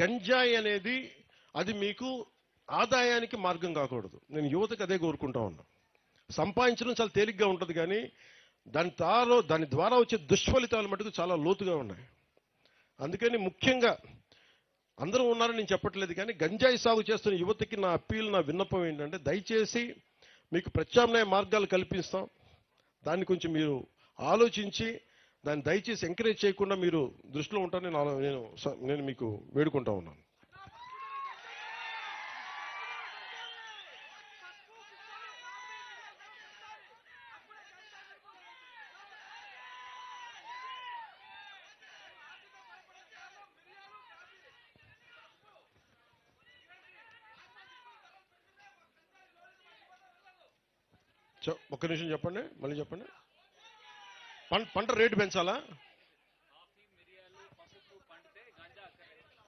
గంజాయి అనేది అది మీకు ఆదాయానికి మార్గం కాకూడదు. నేను యువతకు అదే కోరుకుంటా ఉన్నా. సంపాదించడం చాలా తేలిగ్గా ఉంటుంది కానీ దాని తారో దాని ద్వారా వచ్చే దుష్ఫలితాలు మటుకు చాలా లోతుగా ఉన్నాయి. అందుకని ముఖ్యంగా అందరూ ఉన్నారని నేను చెప్పట్లేదు కానీ గంజాయి సాగు చేస్తున్న యువతకి నా అప్పీల్ నా విన్నపం ఏంటంటే దయచేసి మీకు ప్రత్యామ్నాయ మార్గాలు కల్పిస్తాం. దాన్ని కొంచెం మీరు ఆలోచించి దాన్ని దయచేసి ఎంకరేజ్ చేయకుండా మీరు దృష్టిలో ఉంటారని నేను నేను స- నేను మీకు వేడుకుంటా ఉన్నాను. ఒక్క నిమిషం చెప్పండి మళ్ళీ చెప్పండి. పంట రేటు పెంచాలా?